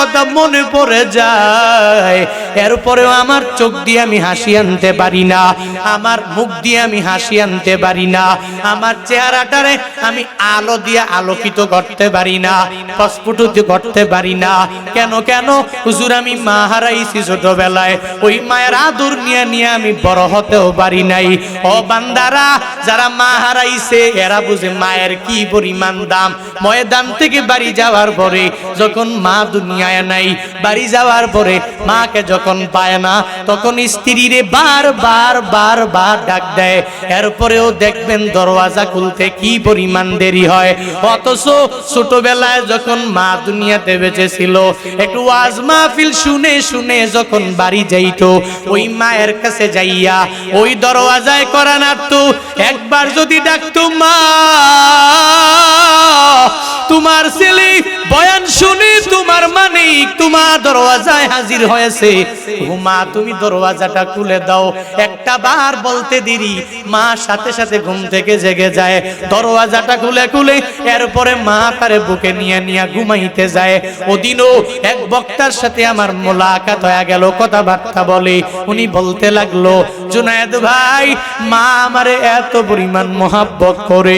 কথা মনে পড়ে যায়। এরপরেও আমার চোখ দিয়ে আমি হাসি আনতে পারি না। আমার মুখ দিয়ে আমি হাসি আনতে পারি না। আমার চেহারাটারে আমি আলো দিয়ে আলোকিত করতে পারি না। প্রস্ফুটিত করতে পারি না। কেন কেন? হুজুর, আমি মা হারাইছি ছোটবেলায়। ওই মায়ের আদর নিয়ে নিয়ে আমি বড় হতেও পারি নাই। ও বান্দারা, যারা মা হারাইছে, এরা বুঝে মায়ের কি পরিমাণ দাম। ময়দান থেকে বাড়ি যাওয়ার পরে যখন মা দুনিয়ায় নাই। বাড়ি যাওয়ার পরে মাকে যখন পায় না, তখন স্ত্রীরে বার বার বার বার ডাক দেয়। এরপরেও দেখবেন দরওয়াজা খুলতে কি পরিমাণ দেরি হয়। অথচ ছোটবেলায় যখন মা দুনিয়াতে বেঁচে ছিল একটু ওয়াজ মাহফিল শুনে শুনে যখন বাড়ি যাইতো, ওই মায়ের কাছে যাইয়া ওই দরওয়াজায় করা নাড়তো, একবার যদি ডাকতো মা, তোমার ছেলে বয়ান শুনে তোমার তোমার দরওয়াজায় হাজির হয়েছে। ও মা তুমি দরওয়াজাটা খুলে দাও। একটা বার বলতে দেরি। মা সাথে সাথে ঘুম থেকে জেগে যায়। দরওয়াজাটা খুলে খুলে এরপরে মা তারে বুকে নিয়ে নিয়ে ঘুমাইতে যায়। ওদিনও এক বক্তার সাথে আমার মোলাকাত হয়ে গেল, কথাবার্তা বলে। উনি বলতে লাগল, জুনায়েদ ভাই, মা আমারে এত পরিমাণ মোহাব্বত করে,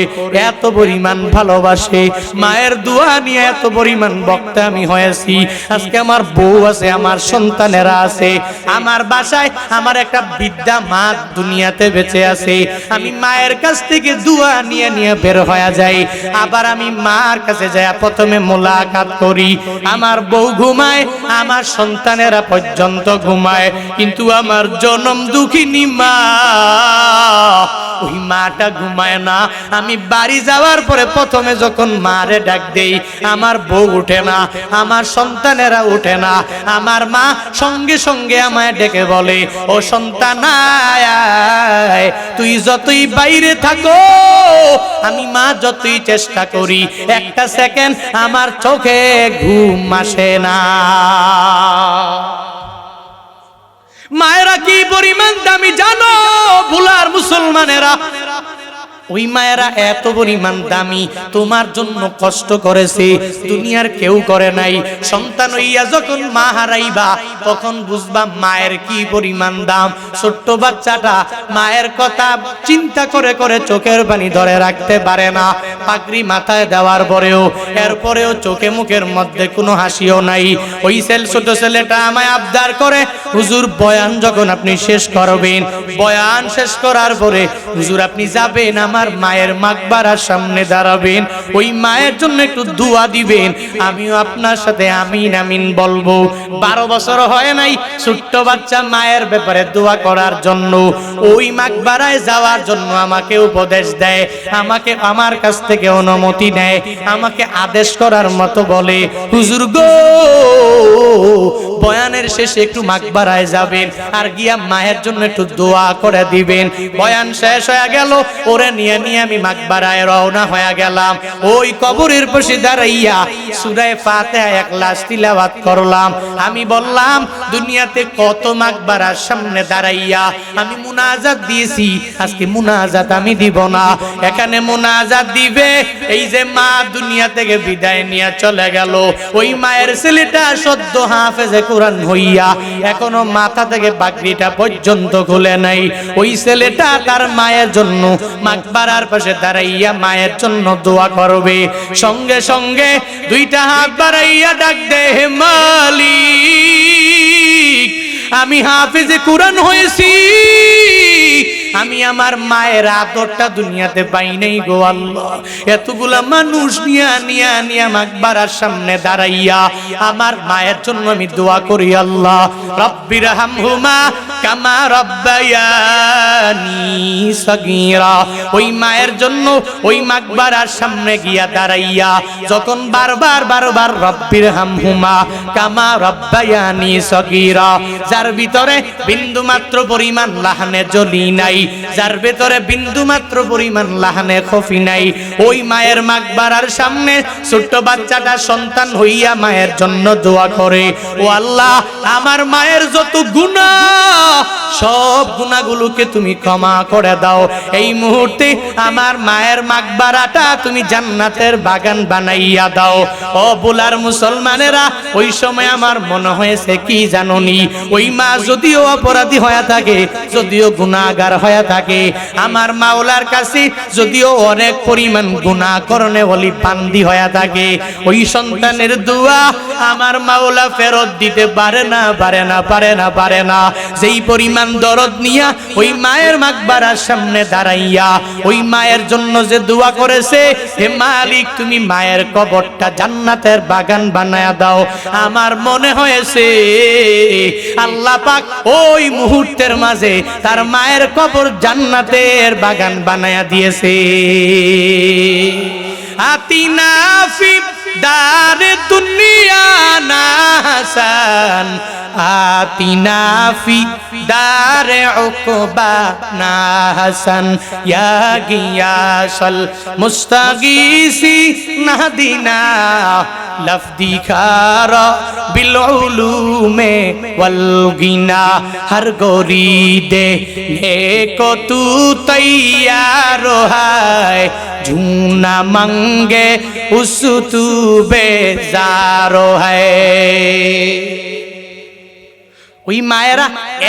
এত পরিমাণ ভালোবাসে। মায়ের দোয়া নিয়ে এত পরিমাণ বক্তা আমি হয়েছি। আজকে আমার বউ আছে, আমার সন্তানেরা আছে, আমার বাসায় আমার একটা বিদ্যা মা দুনিয়াতে বেঁচে আছে। আমি মায়ের কাছ থেকে দোয়া নিয়ে নিয়ে বের হয়ে যাই, আবার আমি মার কাছে যাই, প্রথমে মোলাকাত করি। আমার বউ ঘুমায়, আমার সন্তানেরা পর্যন্ত ঘুমায়, কিন্তু আমার জনম দুঃখিনী মা ওই মাটা ঘুমায় না। আমি বাড়ি যাওয়ার পরে প্রথমে যখন মারে ডাক দেই, আমার বউ উঠে না, আমার সন্তানেরা উঠে না। আমার মা সঙ্গে সঙ্গে আমায় ডেকে বলে, ও সন্তান তুই যতই বাইরে থাকো, আমি মা যতই চেষ্টা করি, একটা সেকেন্ড আমার চোখে ঘুম আসে না। মায়েরা কি পরিমাণ দামি জানো? ভুলার মুসলমানেরা। ওই মায়েরা এত পরিমাণ দামি, তোমার জন্য কষ্ট করেছে, দুনিয়ার কেউ করে নাই। সন্তান হইয়া যখন মা হারাইবা, তখন বুঝবা মায়ের কি পরিমাণ দাম। ছোট্ট বাচ্চাটা মায়ের কথা চিন্তা করে করে চোখের পানি ধরে রাখতে পারে না। পাগড়ি মাথায় দেওয়ার পরেও, এরপরেও চোখে মুখের মধ্যে কোনো হাসিও নাই। ওই ছেলে, ছোট ছেলেটা আমায় আবদার করে, হুজুর, বয়ান যখন আপনি শেষ করবেন, বয়ান শেষ করার পরে হুজুর, আপনি যাবেন আমার মায়ের মাকবারার সামনে দাঁড়াবেন, ওই মায়ের জন্য একটু দোয়া দিবেন। আমিও আপনার সাথে আমিন আমিন বলব। বারো বছর হয় নাই ছোট্ট বাচ্চা মায়ের ব্যাপারে দোয়া করার জন্য। ওই মাকবারায় যাওয়ার জন্য আমাকে উপদেশ দেয়, আমাকে আমার কাছ থেকে অনুমতি নেয়, আমাকে আদেশ করার মতো বলে। হুজুর গো, বয়ানের শেষে একটু মাকবারায় যাবেন আর গিয়া মায়ের জন্য একটু দোয়া করে দিবেন। বয়ান শেষ হয়ে গেল, ওরে নিয়ে নিয়ে আমি মাকবারায় রওনা হয়ে গেলাম। ওই কবরের পাশে দাঁড়াইয়া সুরায় ফাতে এক লাশ তিলাওয়াত করলাম। আমি বললাম, দুনিয়াতে কত মাকবারার সামনে দাঁড়াইয়া আমি মুনাজাত দিয়েছি। আজকে মুনাজাত আমি দিব না। এখানে মুনাজাত দিবে, এই যে মা দুনিয়া থেকে বিদায় নিয়ে চলে গেল। ওই মায়ের ছেলেটা সদ্য হাফেজে কোরআন হইয়া এখনও মাথা থেকে বাকরিটা পর্যন্ত খুলে নাই। ওই ছেলেটা তার মায়ের জন্য মাকবারার পাশে দাঁড়াইয়া মায়ের জন্য দোয়া করবে। সঙ্গে সঙ্গে দুইটা হাত বাড়াইয়া ডাক দে মালি আমি হাফিজে কোরআন হয়েছি। আমি আমার মায়ের আদরটা দুনিয়াতে পাই নাই গো আল্লাহ। এতগুলা মানুষ নিয়া নিয়া নিয়া মাকবারার সামনে দাঁড়াইয়া আমার মায়ের জন্য আমি দোয়া করি আল্লাহ। রব্বির হামহুমা কামা রব্বায়ানি সগীরা। ওই মায়ের জন্য ওই মাকবারার সামনে গিয়া দাঁড়াইয়া যখন বারবার বারবার রব্বির হামহুমা কামা রব্বায়ানি সগীরা। যার ভিতরে বিন্দু মাত্র পরিমাণ লাহানে জ্বলি নাই। যার ভেতরে বিন্দু মাত্র পরিমাণ লাহানে খফি নাই। ওই মায়ের মাকবারার সামনে ছোট্ট বাচ্চাটা সন্তান হইয়া মায়ের জন্য দোয়া করে। ও আল্লাহ, আমার মায়ের যত গুণা সব গুণাগুলোকে তুমি ক্ষমা করে দাও। এই মুহূর্তে আমার মায়ের মাকবারাটা তুমি জান্নাতের বাগান বানাইয়া দাও। ও বুলার মুসলমানেরা, ওই সময় আমার মনে হয়েছে কি জাননি? ওই মা যদিও অপরাধী হয়ে থাকে, যদিও গুণাগার হয়ে থাকে। আমার মাওলার কাছে যদিও অনেক পরিমাণ গুণা করণে বলি বান্দি হয়ে থাকে। ওই সন্তানের দোয়া আমার মাওলা ফেরত দিতে পারে না পারে না পারে না পারে না। যেই পরিমাণ দরদ নিয়া ওই মায়ের মাকবারার সামনে দাঁড়াইয়া ওই মায়ের জন্য যে দোয়া করেছে, হে মালিক, তুমি মায়ের কবরটা জান্নাতের বাগান বানায়া দাও। আমার মনে হয়েছে, আল্লাহ পাক ওই মুহূর্তের মাঝে তার মায়ের কবর জান্নাতের বাগান বানায়া দিয়েছে। আতিনা ফি দারে দুনিয়া না হাসান আতিনা ফি দারে উকবা না হাসান। ইয়া গিয়াসাল মুস্তাগিসি নাহদিনা, লফদি খারা বিল উলুমে ওয়াল গিনা। হর গোরি দে নেকো তু তৈয়ার হায়, ঝুনা মঙ্গে উস তু বেজারো ওই মায়েরা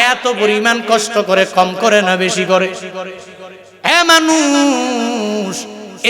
এত পরিমাণ কষ্ট করে, কম করে না, বেশি করে। হ্যাঁ মানুষ,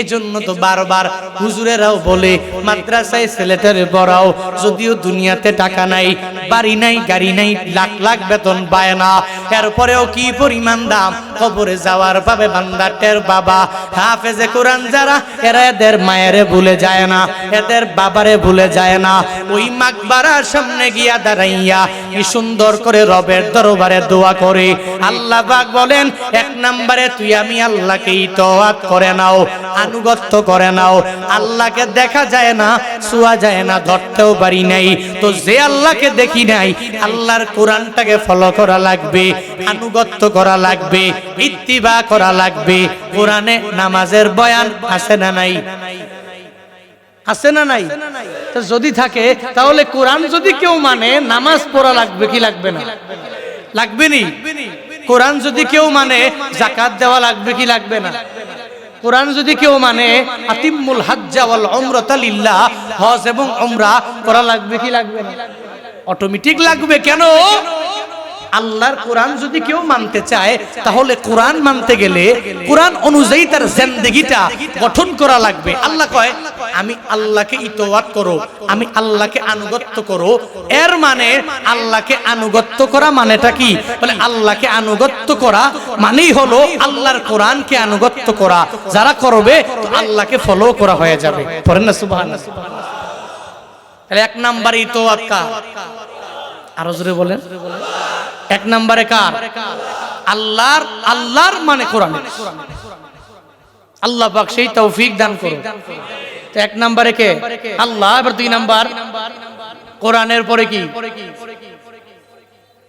এজন্য তো বারবার হুজুরেরাও বলে, মাদ্রাসায় ছেলেটারে বড়াও, যদিও দুনিয়াতে টাকা নাই, বাড়ি নাই, গাড়ি নাই, লাখ লাখ বেতন পায় না, এরপরেও কি পরিমাণ দাম? কবরে যাওয়ার পাবে বান্দাটের বাবা। হাফেজে কোরআন যারা, এরা এদের মায়েরে ভুলে যায় না, এদের বাবারে ভুলে যায় না। ওই মাকবারার সামনে গিয়া দাঁড়াইয়া কি সুন্দর করে রবের দরবারে দোয়া করে। আল্লাহ পাক বলেন, এক নম্বরে তুই আমি আল্লাহকে ইতোয়াত করে নাও, আনুগত্য করে নাও। আল্লাহকে দেখা যায় না, শোয়া যায় না, ধরতেও পারি নাই। তো যে আল্লাহকে দেখি নাই, আল্লাহর কোরআনটাকে ফলো করা লাগবে, আনুগত্য করা লাগবে। ইত্তিবা করা লাগবে। কোরআনে নামাজের বয়ান আছে না নাই? আছে না নাই? যদি থাকে, তাহলে কোরআন যদি কেউ মানে নামাজ পড়া লাগবে কি লাগবে না? লাগবে নি? কোরআন যদি কেউ মানে জাকাত দেওয়া লাগবে কি লাগবে না? কোরআন যদি কেউ মানে আতিমুল হাজ্জা ওয়াল উমরাতা লিল্লাহ, হজ এবং উমরা করা লাগবে কি লাগবে না? অটোমেটিক লাগবে কেন? আল্লাহর কোরআন যদি কেউ মানতে চায়, তাহলে কোরআন মানতে গেলে কোরআন অনুযায়ী তার জিন্দেগিটা গঠন করা লাগবে। আল্লাহ কয়, আমি আল্লাহকে ইতোয়াত করো, আমি আল্লাহকে আনুগত্য করো। এর মানে আল্লাহকে আনুগত্য করা মানেটা কি? বলে আল্লাহকে আনুগত্য করা মানেই হলো আল্লাহর কোরআনকে আনুগত্য করা। যারা করবে তো আল্লাহকে ফলো করা হয়ে যাবে। পড়েন না, সুবহানাল্লাহ। তাহলে এক নাম্বার ইতোয়াত কার? আরও জোরে বলেন। এক নম্বরে কার? আল্লাহর আল্লাহর মানে কোরআন আল্লাহ পাক সেই তৌফিক দান করুন এক নম্বরে কে? আল্লাহ। এবার দুই নাম্বার। কোরআনের পরে কি?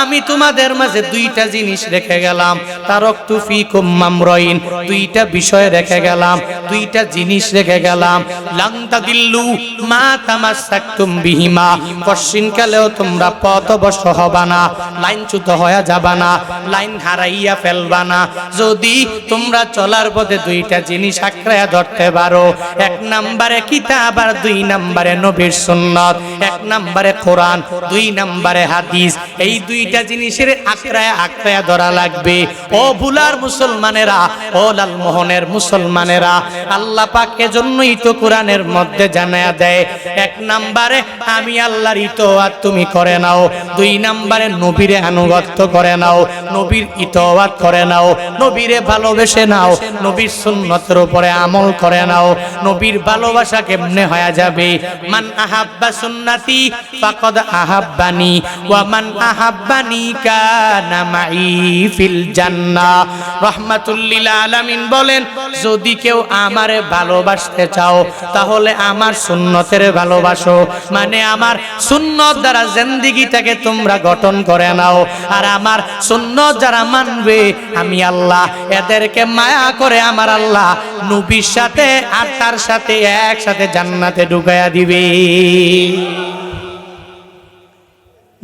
আমি তোমাদের মাঝে দুইটা জিনিস রেখে গেলাম। তারকতু ফিকুম মামরাইন। দুইটা বিষয় রেখে গেলাম, দুইটা জিনিস রেখে গেলাম। লাংতা দিল্লু মা তামাসাকতুম বিহিমা। কশিন কালেও তোমরা পথভ্রষ্ট হবা না লাইনচ্যুত হয়ে যাবা না, লাইন হারাইয়া ফেলবা না। যদি তোমরা চলার পথে দুইটা জিনিস আঁকড়াইয়া ধরতে পারো, এক নম্বরে কিতাব আর দুই নম্বরে নবীর সুন্নত। এক নম্বরে কোরআন, দুই নম্বরে হাদিস। এই দুইটা জিনিসের আঁকড়ায় আঁকড়ায় ধরা লাগবে। ও ভুলার মুসলমানেরা, ও লালমোহনের মুসলমানেরা, আল্লাহ পাক এজন্যই তো কোরআনের মধ্যে জানায়া দেয়, এক নাম্বারে আমি আল্লাহর ইতোয়াত তুমি করে নাও, দুই নাম্বারে নবীরে আনুগত্য করে নাও, নবীর ইতোয়াত করে নাও, নবীরে ভালোবেসে নাও, নবীর সুন্নতের উপরে আমল করে নাও, নবীর ভালোবাসা কেমনে হয়ে যাবে? মান আহাব্বা সুন্নাতি ফাকাদ আহাব্বানি ওয়া মান আহাব্বানি কানা মাই ফিল জান্নাহ রাহমাতুল লিল আলামিন বলেন, যদি কেউ আমারে ভালোবাসতে চাও, তাহলে আমার সুন্নতের ভালোবাসো। মানে আমার সুন্নত দ্বারা জিন্দেগিটাকে তোমরা গঠন করে নাও। আর আমার সুন্নত যারা মানবে, আমি আল্লাহ। এদেরকে মায়া করে আমার আল্লাহ নবীর সাথে আর তার সাথে একসাথে জান্নাতে ঢুকাইয়া দিবে।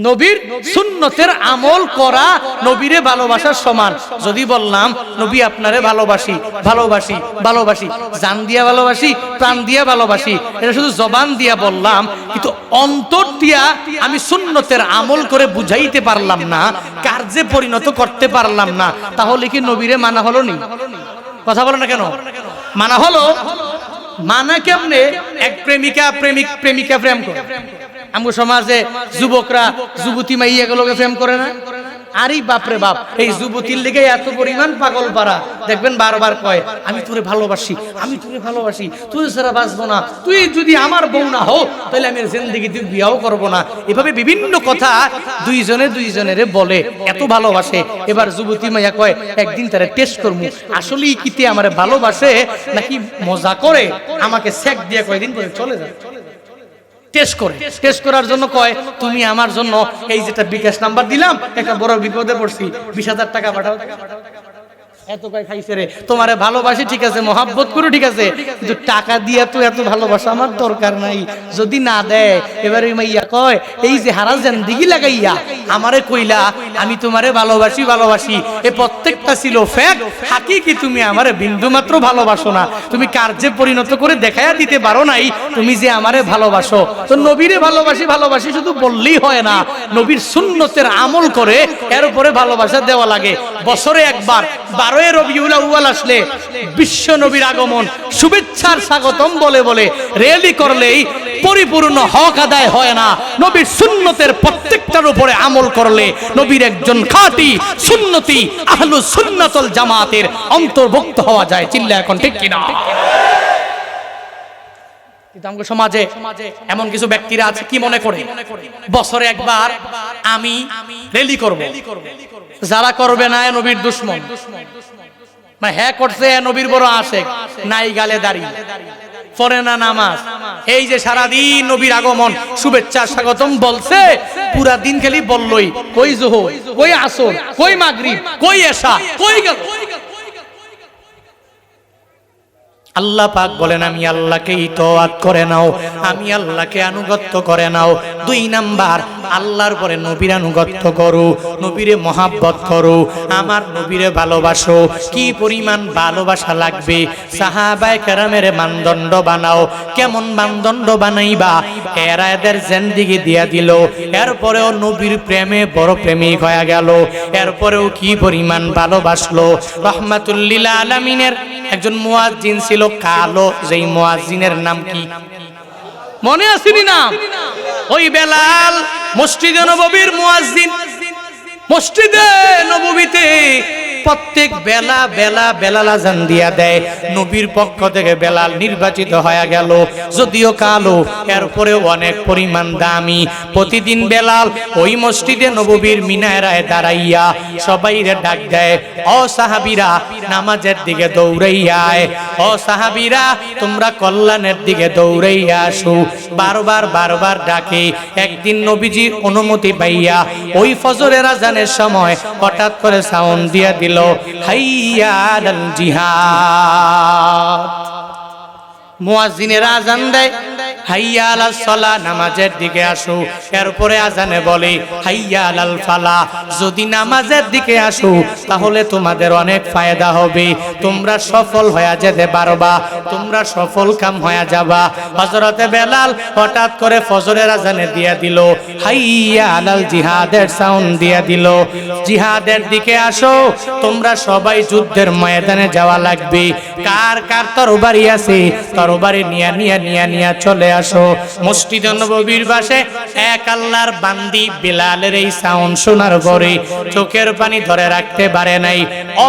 নবীর সুন্নতের আমল করা নবীরে ভালোবাসার সমান। যদি বললাম, নবী আপনারে ভালোবাসি ভালোবাসি ভালোবাসি, জান দিয়া ভালোবাসি, প্রাণ দিয়া ভালোবাসি। এটা শুধু জবান দিয়া বললাম, কিন্তু অন্তর দিয়া আমি সুন্নতের আমল করে বুঝাইতে পারলাম না কার্যে পরিণত করতে পারলাম না। তাহলে কি নবীরে মানা হলো নি? কথা বলো না কেন? মানা হলো? মানা কেমনে? এক প্রেমিকা প্রেমিক, প্রেমিকা প্রেম করে। আমগো সমাজে যুবকরা যুবতী মাইয়া গুলোকে প্রেম করে না? আরে বাপরে বাপ এই যুবতীর লিগে এত পরিমাণ পাগল পারা দেখবেন বারবার কয় আমি তোরে ভালোবাসি আমি তোরে ভালোবাসি তুই ছাড়া বাঁচবো না। তুই যদি আমার বউ না হো তাহলে আমি জিন্দগিতে বিয়াও করব না। এভাবে বিভিন্ন কথা দুইজনে দুইজনের বলে এত ভালোবাসে। এবার যুবতী মাইয়া কয় একদিন তারা টেস্ট করব আসলেই কিতে আমার ভালোবাসে নাকি মজা করে? আমাকে সেক দিয়ে কয়দিন পরে চলে যায় টেস্ট করে। টেস্ট করার জন্য কয়, তুমি আমার জন্য এই যেটা বিকাশ নাম্বার দিলাম, একটা বড় বিপদে পড়ছি, বিশ হাজার টাকা পাঠাও। এত কয় খাইছে রে। তোমারে ভালোবাসি, ঠিক আছে, মহাব্বত করো, ঠিক আছে। কিন্তু টাকা দিয়া তো এত ভালোবাসা আমার দরকার নাই। যদি না দেয়, এবারে মাইয়া কয়, এই যে হারা জিন্দিগি লাগাইয়া আমারে কইলা, আমি তোমারে ভালোবাসি ভালোবাসি। এ প্রত্যেকটা ছিল ফ্যাক হাকিকি তুমি আমারে বিন্দু মাত্র ভালোবাসো না। তুমি কার্যে পরিণত করে দেখাইয়া দিতে পারো নাই, তুমি যে আমারে ভালোবাসো। তো নবীরে ভালোবাসি ভালোবাসি শুধু বললেই হয় না, নবীর সুন্নতের আমল করে এর উপরে ভালোবাসা দেওয়া লাগে। বছরে একবার বারোয় রবিউল উলাউল আসলে বিশ্ব নবীর আগমন। শুভেচ্ছার স্বাগতম বলে বলে রেলি করলেই পরিপূর্ণ হক আদায় হয় না। নবীর সুন্নতের প্রত্যেকটার উপরে আমল করলে নবীর একজন খাঁটি সুন্নতি আহলু সুন্নাতল জামাতের অন্তর্ভুক্ত হওয়া যায়। চিল্লা এখন ঠিক কিনা? সমাজে এমন কিছু ব্যক্তিরা আছে, কি মনে করে? বছরে একবার আমি রেলি করব। যারা করবে না নবীর দুশ্মন। মানে হ্যাঁ করছে নবীর বড় আসে নাই গালে দাড়ি। পরে নামাজ। এই যে সারাদিন নবীর আগমন, শুভেচ্ছা স্বাগতম বলছে, পুরা দিন খালি বললই, কই জোহর কই আসর, কই মাগরিব, কই এসা কই গেল। আল্লাহ পাক বলেন আমি আল্লাহকে ইতোয়াত করে নাও। আমি আল্লাহকে আনুগত্য করে নাও। দুই নাম্বার, আল্লাহর পরে নবীর আনুগত্য করো, নবীরে মহাব্বত করো, আমার নবীরে ভালোবাসো, কি পরিমাণ ভালোবাসা লাগবে? সাহাবায়ে কেরামের মানদণ্ড বানাও, কেমন মানদণ্ড বানাইবা? এরা এদের জেন্দিগি দিয়া দিল, এরপরেও নবীর প্রেমে বড় প্রেমিক হয়ে গেল, এরপরেও কি পরিমাণ ভালোবাসলো? রহমাতুল্লিল আলামিনের একজন মুয়াজ্জিন ছিল কালো, যেই মুয়াজ্জিনের নাম কি? মনে আসেনি নাম? ওই বেলাল মসজিদে নববীর মুয়াজ্জিন মসজিদে নববীতে প্রত্যেক বেলা বেলা বেলাল আজান দিয়া দেয়। নবীর পক্ষ থেকে বেলাল নির্বাচিত হয়ে গেল। যদিও কালো এরপরে অনেক পরিমাণ দামি। প্রতিদিন বেলাল ওই মসজিদে নববীর মিনারায় দাঁড়াইয়া সবাইরে ডাক দেয়, ও সাহাবিরা, নামাজের দিকে দৌড়াইয়ায় ও সাহাবিরা, তোমরা কল্যাণের দিকে দৌড়াইয়া আসো। বারবার বারবার ডাকে। একদিন নবীজির অনুমতি পাইয়া ওই ফজরের আজানের সময় হঠাৎ করে সাউন্ড দিয়া দিল হাইয়া হাইয়াল জিহাদ। মুয়াজিনের আজান দেয় হাইয়া আলাল সলা নামাজের দিকে আসো। এরপরে আজানে বলে, হাইয়া আলাল ফালা, যদি নামাজের দিকে আসো, তাহলে তোমাদের অনেক ফায়দা হবে। তোমরা সফল হয়ে যেতে পারবা, তোমরা সফল কাম হয়ে যাবা। হজরতে বেলাল হঠাৎ করে ফজরের আজানে দিয়ে দিল, হাইয়া আলাল জিহাদের সাউন্ড দিয়ে দিল, জিহাদের দিকে আসো, তোমরা সবাই যুদ্ধের ময়দানে যাওয়া লাগবে। কার কার তরবারি আছে, তরবারি নিয়া নিয়া নিয়া নিয়া চলে আসো। মসজিদ নববীর পাশে এক আল্লাহর বান্দি বিলালের এই সাউন্ড শোনার পরে চোখের পানি ধরে রাখতে পারে নাই।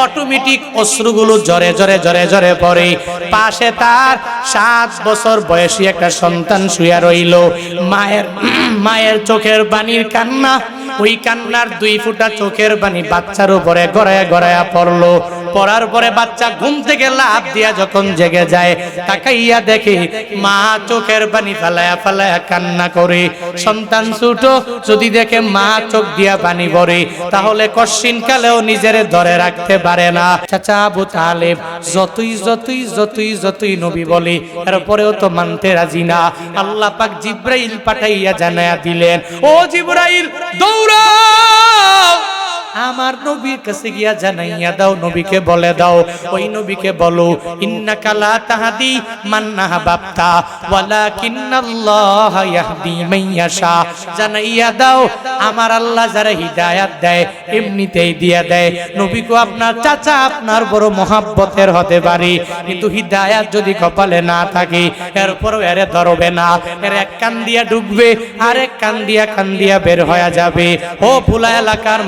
অটোমেটিক অশ্রুগুলো জরে জরে জরে জরে পড়ে। পাশে তার সাত বছর বয়সী একটা সন্তান শুয়া রইল। মায়ের মায়ের চোখের পানির কান্না, ওই কান্নার দুই ফুটা চোখের পানি বাচ্চার উপরে গড়ায়া গড়ায়া পড়ল। পড়ার পরে বাচ্চা ঘুম থেকে লাভ দিয়া যখন জেগে যায়, তাকাইয়া দেখে মা চোখের পানি ফালায়া ফালায়া কান্না করে। সন্তান ছোট, যদি দেখে মা চোখ দিয়া পানি পড়ে তাহলে কশ্চিন কালেও নিজের ধরে রাখতে পারে না। চাচা আবু তালেব, যতই যতই যতই যতই নবী বলে, এরপরেও তো মানতে রাজি না। আল্লাহ পাক জিব্রাইল পাঠাইয়া জানায়া দিলেন, ও জিব্রাইল দৌড়াও আমার নবীর কাছে গিয়া জানাইয়া দাও, নবীকে বলে দাও। ওই নবীকে বলো, ইন্নাকা লা তাহদি মান আহবাবতা, ওয়ালাকিন্নাল্লাহ ইয়াহদি মান ইয়াশা। জানাইয়া দাও, আমার আল্লাহ যারা হিদায়াত দেয়, এমনিতেই দিয়া দেয়। নবীকে আপনার চাচা আপনার বড় মহাব্বতের হতে পারে। কিন্তু হিদায়াত যদি কপালে না থাকে, এরপরও এরে ধরবে না। এর এক কান দিয়া ঢুকবে আর এক কান দিয়া কান দিয়া বের হয়ে যাবে। ও ফুলা এলাকার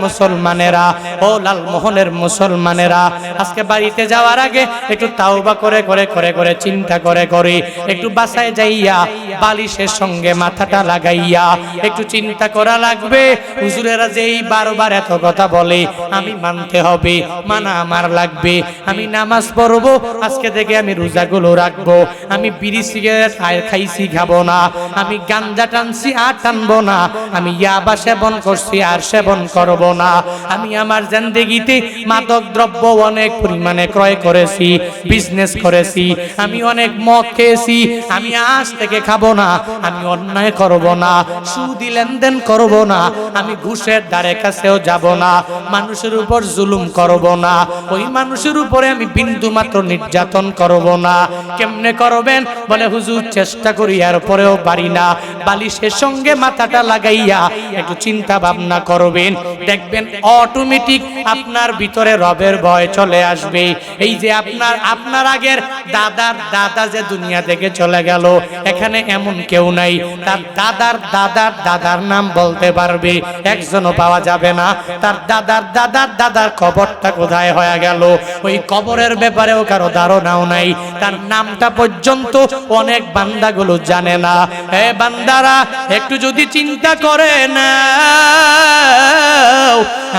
মুসলমানেরা, ও লালমোহনের মুসলমানেরা, আজকে বাড়িতে যাওয়ার আগে একটু তাওবা করে করে করে করে চিন্তা করে করে একটু বাসায় যাইয়া বালিশের সঙ্গে মাথাটা লাগাইয়া একটু চিন্তা করা লাগবে। হুজুরেরা যেই বারবার এত কথা বলে, আমি মানতে হবে, মানা আমার লাগবে, আমি নামাজ পড়ব, আজকে থেকে আমি রোজাগুলো রাখব, আমি বিড়ি সিগারেট খাইছি, খাব না, আমি গাঞ্জা টানছি আর টানবো না, আমি ইয়াবা সেবন করছি আর সেবন করব না আমি আমার জিন্দেগিতে মাদক দ্রব্য অনেক পরিমাণে ক্রয় করেছি বিজনেস করেছি, আমি অনেক মদ খেয়েছি, আমি আজ থেকে খাব না, আমি অন্যায় করব না, সুদি লেনদেন করব না, আমি ঘুষের দ্বারে কাছেও যাব না, মানুষের উপর জুলুম করব না, ওই মানুষের উপরে আমি বিন্দু মাত্র নির্যাতন করব না। কেমনে করবেন? বলে, হুজুর, চেষ্টা করি, আর পরেও পারি না। বালিশের সঙ্গে মাথাটা লাগাইয়া একটু চিন্তা ভাবনা করবেন, দেখবেন অটোমেটিক আপনার ভিতরে রবের ভয় চলে আসবে। এই যে আপনার আপনার আগের দাদার দাদা যে দুনিয়া থেকে চলে গেল, এখানে এমন কেউ নাই। তার দাদার দাদার দাদার নাম বলতে পারবে, একজনও পাওয়া যাবে না। তার দাদার দাদার দাদার কবরটা কোথায় হয়ে গেল? ওই কবরের ব্যাপারেও কারও ধারণাও নাই। তার নামটা পর্যন্ত অনেক বান্দাগুলো জানে না। হে বান্দারা, একটু যদি চিন্তা করে না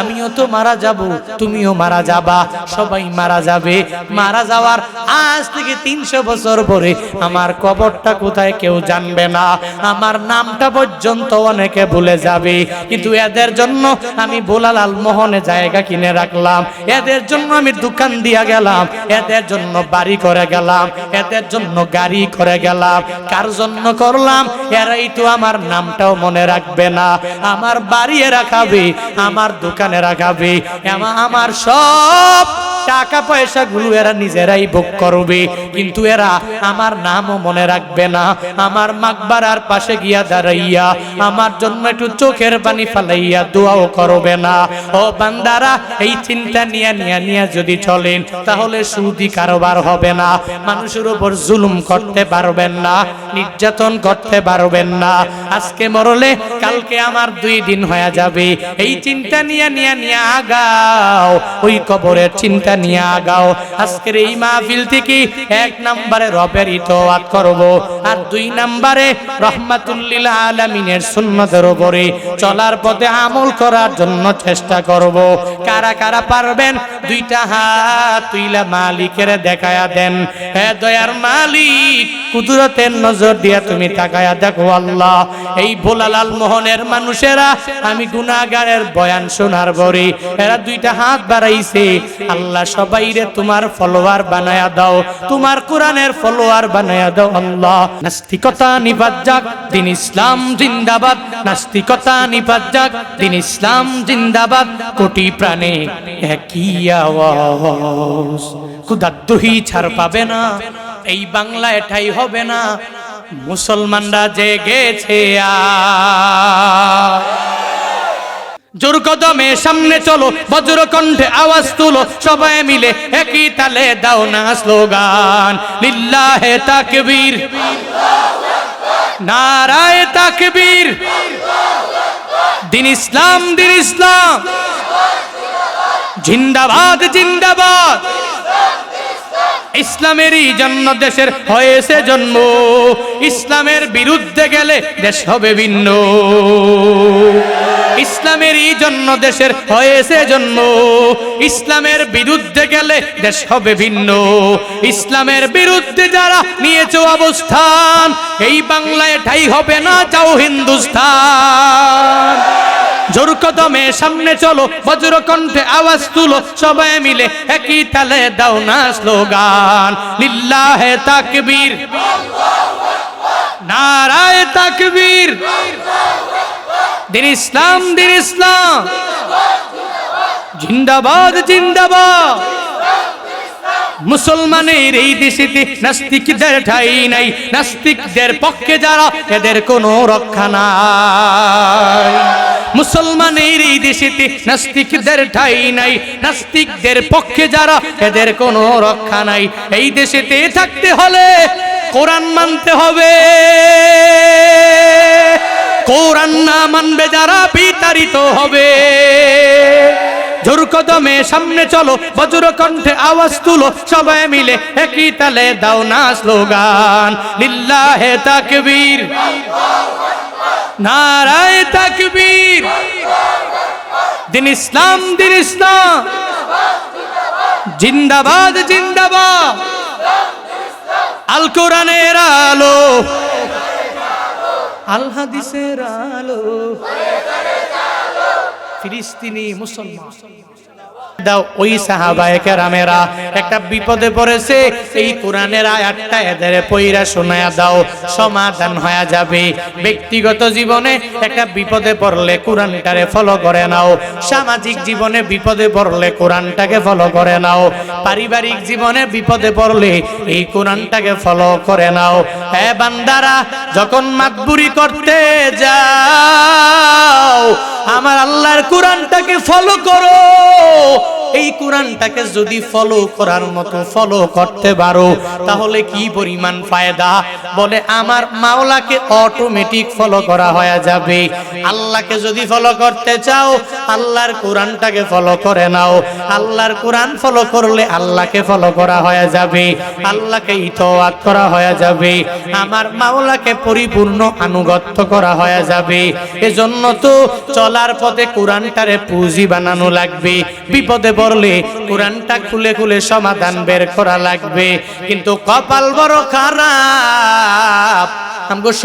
আমিও তো মারা যাব, তুমিও মারা যাবা, সবাই মারা যাবে। মারা যাওয়ার আজ থেকে তিনশো বছর পরে আমার কবরটা কোথায় কেউ জানবে না। আমার নামটা পর্যন্ত অনেকে ভুলে যাবে। কিন্তু এদের জন্য আমি বোলালাল মোহনে জায়গা কিনে রাখলাম। এদের জন্য আমি দোকান দিয়া গেলাম। এদের জন্য বাড়ি করে গেলাম। এদের জন্য গাড়ি করে গেলাম। কার জন্য করলাম? এরাই তো আমার নামটাও মনে রাখবে না। আমার বাড়ি রাখাবে। আমার দোকানে রাখাবে রাখাবি আমার সব টাকা পয়সা গুলো এরা নিজেরাই ভোগ করবে। কিন্তু এরা আমার নামও মনে রাখবে না। আমার মাকবারার পাশে গিয়া দাঁড়াইয়া আমার জন্য একটু চোখের পানি ফালাইয়া দোয়াও করবে না। ও বান্দারা, এই চিন্তা নিয়ে নিয়ে নিয়ে যদি চলেন, তাহলে সুদি কারবার হবে না। মানুষের উপর জুলুম করতে পারবেন না, নির্যাতন করতে পারবেন না। আজকে মরলে কালকে আমার দুই দিন হয়ে যাবে। এই চিন্তা নিয়ে নিয়ে নিয়ে আগাও। ওই কবরের চিন্তা নিয়ে আগাও আজকের এই মাহফিল থেকে এক নম্বরে রবের ইতোয়াত করব আর দুই নম্বরে রহমাতুল্লিল আলামিনের সুন্নতের উপরে চলার পথে আমল করার জন্য চেষ্টা করব। কারা কারা পারবেন? দুইটা হাত তুইলা মালিকের দেখায়া দেন। হে দয়ার মালিক, কুদরতের নজর দিয়া তুমি তাকায়া দেখো আল্লাহ। এই ভোলালাল মোহনের মানুষেরা, আমি গুনাহগারের বয়ান শোনার পরে এরা দুইটা হাত বাড়াইছে। আল্লাহ সবাইরে তোমার ফলোয়ার বানায়া দাও, তোমার কোরআনের ফলোয়ার বানায়া দাও, আল্লাহ। নাস্তিকতা নিবাদ যাক, দিন ইসলাম জিন্দাবাদ। নাস্তিকতা নিপাত যাক, দিন ইসলাম জিন্দাবাদ। কোটি প্রাণে একই আওয়াজ কুদাদ্দুহি ছাড় পাবে না, এই বাংলা এটাই হবে না। মুসলমানরা জেগেছে আর জোর কদমে সামনে চলো, বজ্র কণ্ঠে আওয়াজ তুলো, সবাই মিলে একই তালে দাও না স্লোগান। লিল্লাহে তাকবীর। নারায় তাকবীর। দিন ইসলাম দিন ইসলাম। জিন্দাবাদ জিন্দাবাদ। ইসলামেরই জন্য দেশের হয়েছে জন্ম। ইসলামের বিরুদ্ধে গেলে দেশ হবে ভিন্ন। ইসলামেরই জন্য দেশের হয়েছে জন্ম। ইসলামের বিরুদ্ধে গেলে দেশ হবে ভিন্ন। ইসলামের বিরুদ্ধে যারা নিয়েছে অবস্থান, এই বাংলায় ঠাই হবে না, চাও হিন্দুস্তান। জোর কদমে সামনে চলো, বজ্র কণ্ঠে আওয়াজ তুলো, সবাই মিলে একই তালে দাও না স্লোগান। লিল্লাহে তাকবীর। নারায় তাকবীর। দিন ইসলাম দিন ইসলাম। জিন্দাবাদ জিন্দাবাদ। মুসলমানের এই দেশেতে নাস্তিকদের ঠাই নাই। নাস্তিকদের পক্ষে যারা, এদের কোনো রক্ষা নাই। মুসলমানের এই দেশেতে নাস্তিকদের ঠাই নাই। নাস্তিকদের পক্ষে যারা, এদের কোনো রক্ষা নাই। এই দেশেতে থাকতে হলে কোরআন মানতে হবে। কোরআন না মানবে যারা বিতাড়িত হবে। জোর সামনে চলো, বজ্র কণ্ঠে আওয়াজ তুলো, সবাই মিলে একই তালে দাও না স্লোগান। লিল্লাহে তাকবীর। নারায় তাকবীর। দিন ইসলাম দিন ইসলাম। জিন্দাবাদ জিন্দাবাদ। আল কোরআনের আলো। আল আলো। ফিলিস্তিনি মুসলমান। দাও ওই সাহাবায়ে কেরামেরা। একটা বিপদে পড়েছে, এই কোরআনের আয়াতটা এদের পইরা শোনায়া দাও, সমাধান হয়ে যাবে। ব্যক্তিগত জীবনে একটা বিপদে পড়লে কোরআনটারে ফলো করে নাও, সামাজিক জীবনে বিপদে পড়লে কোরআনটাকে ফলো করে নাও, পারিবারিক জীবনে বিপদে পড়লে এই কোরআনটাকে ফলো করে নাও। হ্যাঁ বান্দারা, যখন মাতবুরি করতে যাও, আমার আল্লাহর কোরআনটাকে ফলো করো। এই কোরআনটাকে যদি ফলো করার মতো ফলো করতে পারো, তাহলে কি পরিমাণ ফায়দা? বলে, আমার মাওলাকে অটোমেটিক ফলো করা হয়ে যাবে। আল্লাহকে যদি ফলো করতে চাও, আল্লাহর কোরআনটাকে ফলো করে নাও। আল্লাহর কোরআন ফলো করলে আল্লাহকে ফলো করা হয়ে যাবে। আল্লাহকে ইতোয়াত করা হয়ে যাবে। আমার মাওলাকে পরিপূর্ণ আনুগত্য করা হয়ে যাবে। এজন্য তো চলার পথে কোরআনটারে পুঁজি বানানো লাগবে। বিপদে পড়লে কোরআনটা খুলে খুলে সমাধান বের করা লাগবে। কিন্তু কপাল বড় খারাপ।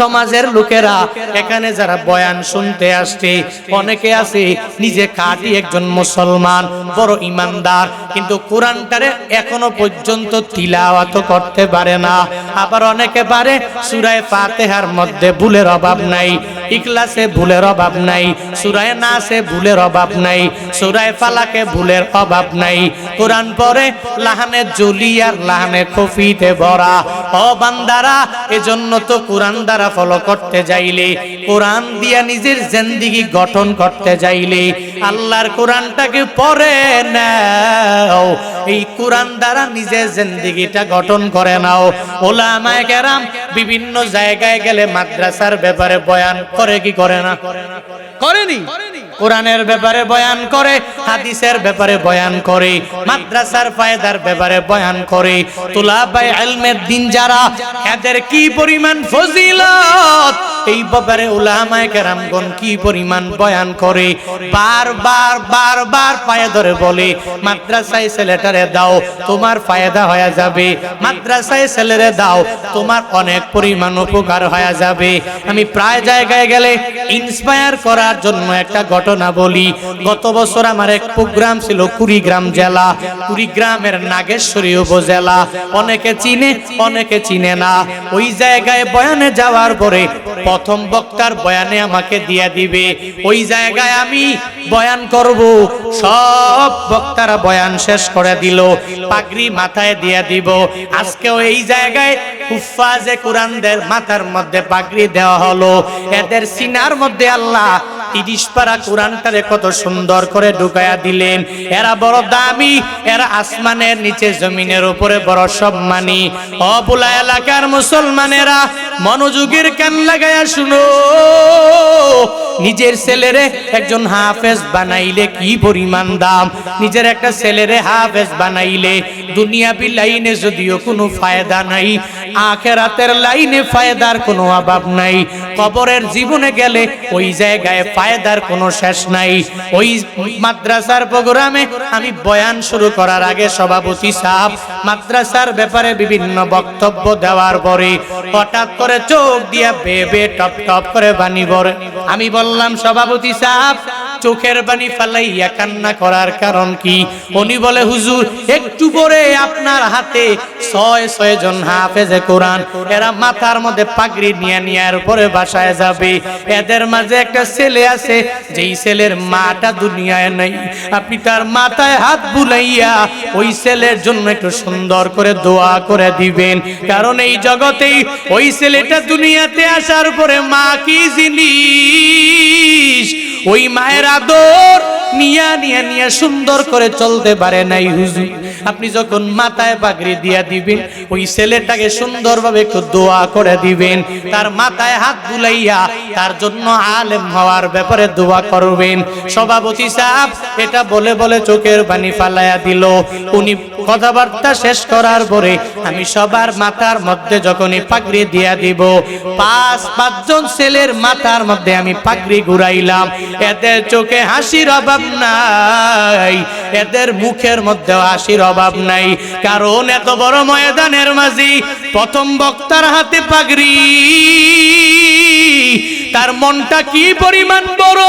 সমাজের লোকেরা এখানে যারা বয়ান শুনতে আসছে, অনেকে আছে নিজে কাটি একজন মুসলমান, বড় ইমানদার, কিন্তু কোরআনটারে এখনও পর্যন্ত তিলাওয়াত করতে পারে না। আবার অনেকে পারে সুরায় ফাতেহার মধ্যে ভুলের অভাব নাই। ইখলাসে ভুলের অভাব নাই, সুরায় নাসে ভুলের অভাব নাই, সুরায় ফালাকে ভুলের অভাব নাই। কোরআন পরে লাহানে জলিয়ার লাহানে খফিতে ভরা। ও বান্দারা, এজন্য তো কোরআন দ্বারা ফলো করতে যাইলে, কোরআন দিয়া নিজের জিন্দেগি গঠন করতে যাইলে, আল্লাহর কোরআনটাকে পড়ে নাও। এই কোরআন দ্বারা নিজের জিন্দেগিটা গঠন করে নাও। ওলামায়ে কেরাম বিভিন্ন জায়গায় গেলে মাদ্রাসার ব্যাপারে বয়ান করে কি করে না? করেনি। কোরআনের ব্যাপারে বয়ান করে হাদিসের ব্যাপারে বয়ান করে মাদ্রাসার ফায়দার ব্যাপারে বয়ান করে তুলাবাই আলমের দিন যারা এদের কি পরিমাণ ফজিলত? এই ব্যাপারে উলামায়ে কেরামগণ কি পরিমাণ বয়ান করে? বারবার বারবার পায়ে ধরে বলে, মাদ্রাসায় ছেলেটারে দাও, তোমার ফায়দা হয়ে যাবে। মাদ্রাসায় ছেলেরে দাও, তোমার অনেক পরিমাণ উপকার হয়ে যাবে। আমি প্রায় জায়গায় গেলে ইন্সপায়ার করার জন্য একটা ঘটনা বলি। গত বছর আমার এক প্রোগ্রাম ছিল কুড়িগ্রাম জেলা। কুড়িগ্রামের নাগেশ্বরী উপজেলা। অনেকে চিনে অনেকে চিনে না। ওই জায়গায় বয়ানে যাওয়ার পরে প্রথম বক্তার বয়ানে আমাকে দিয়া দিবে। ওই জায়গায় আমি বয়ান করব। সব বক্তারা বয়ান শেষ করে দিল। পাগড়ি মাথায় দিয়া দিব। আজকেও এই জায়গায় হুফাজে কোরআনদের মাথার মধ্যে পাগড়ি দেওয়া হলো। এদের সিনার মধ্যে আল্লাহ তিরিশ পারা কোরআনটারে কত সুন্দর করে ঢুকায়া দিলেন। এরা বড় দামি, এরা আসমানের নিচে জমিনের উপরে বড় সম্মানী। অবুলা এলাকার মুসলমানেরা মনোযোগের কান লাগায়া শুনো। নিজের ছেলেরে একজন হাফেজ বানাইলে কি পরিমাণ দাম? নিজের একটা ছেলেরে হাফেজ বানাইলে দুনিয়া বিলাইনে যদিও কোনো ফায়দা নাই। আখেরাতের লাইনে ফায়দার কোনো অভাব নাই। কবরের জীবনে গেলে ওই জায়গায় ফায়দার কোনো শেষ নাই। ওই মাদ্রাসার প্রোগ্রামে আমি বয়ান শুরু করার আগে সভাপতি সাহেব মাদ্রাসার ব্যাপারে বিভিন্ন বক্তব্য দেওয়ার পরে হঠাৎ করে চোখ দিয়ে বেবে টপ টপ করে বানি আমি বললাম, সভাপতি সাহেব চোখের বাণী ফালাইয়া কান্না করার কারণ কি? উনি বলে, হুজুর, একটু পরে আপনার হাতে ছয় ছয় জন হাফেজে কোরআন। এরা মাথার মধ্যে পাগড়ি নিয়ে এর উপরে বাসায় যাবে। এদের মাঝে একটা ছেলে আছে, যেই ছেলের মাটা দুনিয়ায় নাই। আপনি তার মাথায় হাত বুলাইয়া ওই ছেলের জন্য একটু সুন্দর করে দোয়া করে দিবেন। কারণ এই জগতেই ওই ছেলেটা দুনিয়াতে আসার পরে মা কি জিনিস ওই মায়ের আদর নিয়া নিয়া নিয়া সুন্দর করে চলতে পারে নাই হুজুর। আপনি যখন মাথায় পাগড়ি দিয়া দিবেন, ওই ছেলেটাকে সুন্দরভাবে একটু দোয়া করে দিবেন। তার মাথায় হাত বুলাইয়া তার জন্য আলেম হওয়ার ব্যাপারে দোয়া করবেন। সভাপতি সাহেব এটা বলে বলে চোখের পানি ফালাইয়া দিল। উনি কথাবার্তা শেষ করার পরে আমি সবার মাথার মধ্যে যখনই পাগড়ি দিয়া দিব, পাঁচ পাঁচজন ছেলের মাথার মধ্যে আমি পাগড়ি ঘুরাইলাম। এদের চোখে হাসির অভাব নাই, এদের মুখের মধ্যে হাসির অভাব নাই। কারণ এত বড় ময়দানের মাঝি প্রথম বক্তার হাতে পাগড়ি। তার মনটা কি পরিমাণ বড়?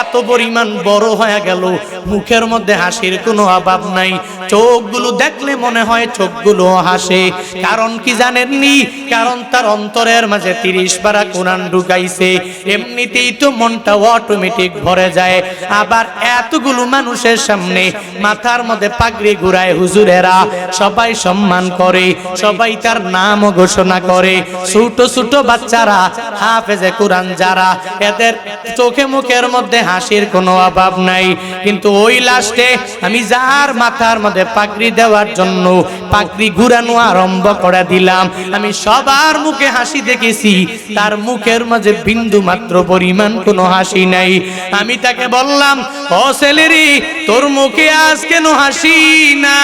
এত পরিমাণ বড় হয়ে গেল। মুখের মধ্যে হাসির কোনো অভাব নাই। চোখগুলো দেখলে মনে হয় চোখগুলো হাসে। কারণ কি জানেননি? কারণ তার অন্তরের মাঝে তিরিশ বারা কোরআন ঢুকাইছে। এমনিতেই তো মনটা অটোমেটিক ভরে যায়। আবার এতগুলো মানুষের সামনে মাথার মধ্যে পাগড়ি ঘুরায় হুজুরেরা। সবাই সম্মান করে, সবাই তার নাম ঘোষণা করে। ছোট ছোট বাচ্চারা, হাফেজে কোরআন যারা, এদের চোখে মুখের মধ্যে হাসির কোনো অভাব নাই। কিন্তু ওই লাস্টে আমি যার মাথার মধ্যে পাগড়ি দেওয়ার জন্য পাগড়ি ঘুরানো আরম্ভ করে দিলাম। আমি সবার মুখে হাসি দেখেছি, তার মুখের মাঝে বিন্দু মাত্র পরিমাণ কোনো হাসি নাই। আমি তাকে বললাম, ও ছেলেরি, তোর মুখে আজ কেন হাসি নাই?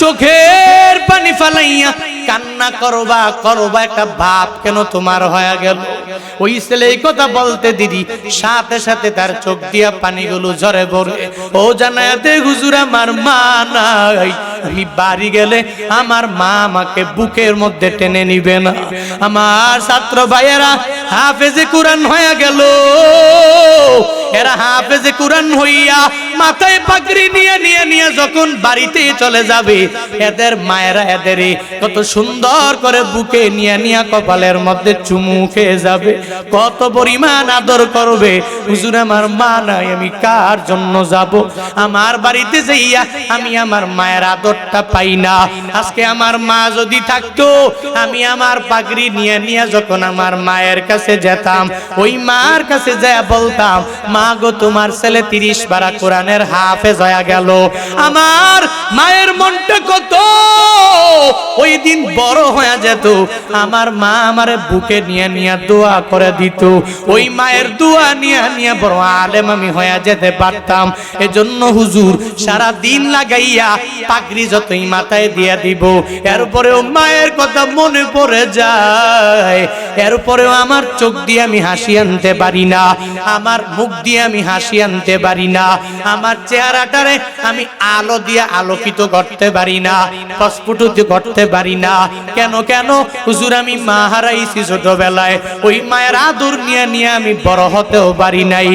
চোখের পানি ফালাইয়া কান্না করবা করবা একটা ভাব কেন তোমার হয়ে গেল? ওই ছেলে এই কথা বলতে দিদি, সাথে সাথে তার চোখ দিয়া পানিগুলো ঝরে পড়ে। ও জানায়াতে হুজুর, আমার মা নাই। আমি বাড়ি গেলে আমার মা আমাকে বুকের মধ্যে টেনে নিবে না। আমার ছাত্র ভাইয়েরা, হাফেজে কোরআন হয়ে গেল। এরা হাফেজে কোরআন হইয়া মাথায় পাগড়ি নিয়ে নিয়ে নিয়ে যখন বাড়িতে চলে যাবে, এদের মায়েরা এদের কত সুন্দর করে বুকে নিয়ে নিয়ে কপালের মধ্যে চুমু খেয়ে যাবে। কত পরিমাণ আদর করবে। হুজুর, আমার মা নাই, আমি কার জন্য যাব? আমার বাড়িতে যাইয়া আমি আমার মায়ের আদরটা পাই না। আজকে আমার মা যদি থাকতো, আমি আমার পাগড়ি নিয়ে নিয়ে যখন আমার মায়ের কাছে যেতাম, ওই মার কাছে যায় বলতাম, মা গো, তোমার ছেলে তিরিশ বারা কোরআন কোরআনের হাফেজ হয়ে গেল। আমার মায়ের মনটা কত? ওই দিন বড় হয়ে যেত। আমার মা আমারে বুকে নিয়ে নিয়ে দোয়া করে দিত। ওই মায়ের দোয়া নিয়ে নিয়ে বড় আলেম আমি হয়ে যেতে পারতাম। এজন্য হুজুর সারা দিন লাগাইয়া পাগড়ি যতই মাথায় দিয়া দিব। এরপরেও মায়ের কথা মনে পড়ে যায়। এরপরেও আমার চোখ দিয়ে আমি হাসি আনতে পারি না। আমার মুখ দিয়ে আমি হাসি আনতে পারি না। আমার চেহারাটারে আমি আলো দিয়ে আলোকিত করতে পারি না, প্রস্ফুটিত করতে পারি না। কেন কেন? হুজুর, আমি মা হারাইছি ছোটবেলায়। ওই মায়ের আদর নিয়ে নিয়ে আমি বড় হতেও পারি নাই।